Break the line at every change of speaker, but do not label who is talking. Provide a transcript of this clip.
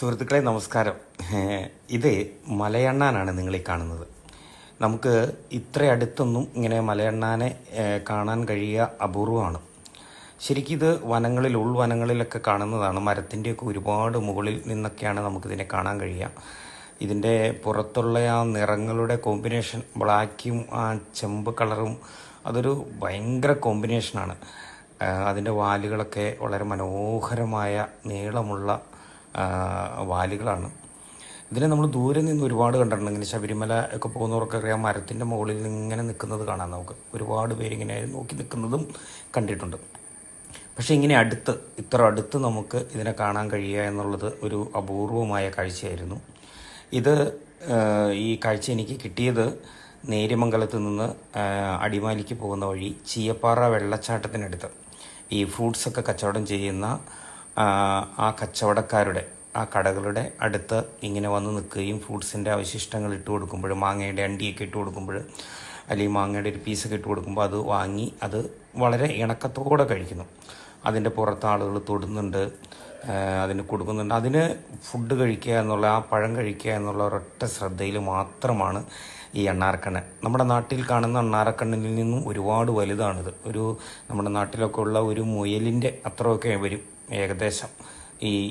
സുഹൃത്തുക്കളെ നമസ്കാരം. ഇത് മലയണ്ണാനാണ് നിങ്ങൾ ഈ കാണുന്നത്. നമുക്ക് ഇത്ര അടുത്തൊന്നും ഇങ്ങനെ മലയണ്ണാനെ കാണാൻ കഴിയുക അപൂർവമാണ്. ശരിക്കും ഇത് വനങ്ങളിൽ ഉൾവനങ്ങളിലൊക്കെ കാണുന്നതാണ്. മരത്തിന്റെയൊക്കെ ഒരുപാട് മുകളിൽ നിന്നൊക്കെയാണ് നമുക്കിതിനെ കാണാൻ കഴിയുക. ഇതിന്റെ പുറത്തുള്ള ആ നിറങ്ങളുടെ കോമ്പിനേഷൻ ബ്ലാക്കും ആ ചെമ്പ് കളറും അതൊരു ഭയങ്കര കോമ്പിനേഷനാണ്. അതിന്റെ വാലുകളൊക്കെ വളരെ മനോഹരമായ നീളമുള്ള വാലുകളാണ്. ഇതിനെ നമ്മൾ ദൂരെ നിന്ന് ഒരുപാട് കണ്ടിട്ടുണ്ട്. ഇങ്ങനെ ശബരിമല ഒക്കെ പോകുന്നവർക്കൊക്കെ അറിയാം മരത്തിന്റെ മുകളിൽ നിന്ന് ഇങ്ങനെ നിൽക്കുന്നത് കാണാം നമുക്ക്. ഒരുപാട് പേരിങ്ങനെ നോക്കി നിൽക്കുന്നതും കണ്ടിട്ടുണ്ട്. പക്ഷേ ഇങ്ങനെ അടുത്ത് ഇത്ര അടുത്ത് നമുക്ക് ഇതിനെ കാണാൻ കഴിയുക എന്നുള്ളത് ഒരു അപൂർവമായ കാഴ്ചയായിരുന്നു. ഇത് ഈ കാഴ്ച എനിക്ക് കിട്ടിയത് നേര്യമംഗലത്ത് നിന്ന് അടിമാലിക്ക് പോകുന്ന വഴി ചീയപ്പാറ വെള്ളച്ചാട്ടത്തിനടുത്ത്. ഈ ഫ്രൂട്ട്സൊക്കെ കച്ചവടം ചെയ്യുന്ന ആ കച്ചവടക്കാരുടെ ആ കടകളുടെ അടുത്ത് ഇങ്ങനെ വന്ന് നിൽക്കുകയും ഫ്രൂട്ട്സിന്റെ അവശിഷ്ടങ്ങൾ ഇട്ട് കൊടുക്കുമ്പോൾ മാങ്ങയുടെ അണ്ടിയൊക്കെ ഇട്ട് കൊടുക്കുമ്പോൾ അല്ലെങ്കിൽ മാങ്ങയുടെ ഒരു പീസൊക്കെ ഇട്ട് കൊടുക്കുമ്പോൾ അത് വാങ്ങി അത് വളരെ ഇണക്കത്തോടെ കഴിക്കുന്നു. അതിന്റെ പുറത്ത് ആളുകൾ തൊടുന്നുണ്ട് അതിന് കൊടുക്കുന്നുണ്ട്. അതിന് ഫുഡ് കഴിക്കുക എന്നുള്ള ആ പഴം കഴിക്കുക എന്നുള്ള ഒരൊറ്റ ശ്രദ്ധയിൽ മാത്രമാണ് ഈ എണ്ണാർക്കണ്ണൻ നമ്മുടെ നാട്ടിൽ കാണുന്ന എണ്ണാറക്കണ്ണനിൽ നിന്നും ഒരുപാട് വലുതാണിത്. ഒരു നമ്മുടെ നാട്ടിലൊക്കെ ഉള്ള ഒരു മുയലിന്റെ അത്രയൊക്കെ വരും. ഏകദേശം ഈ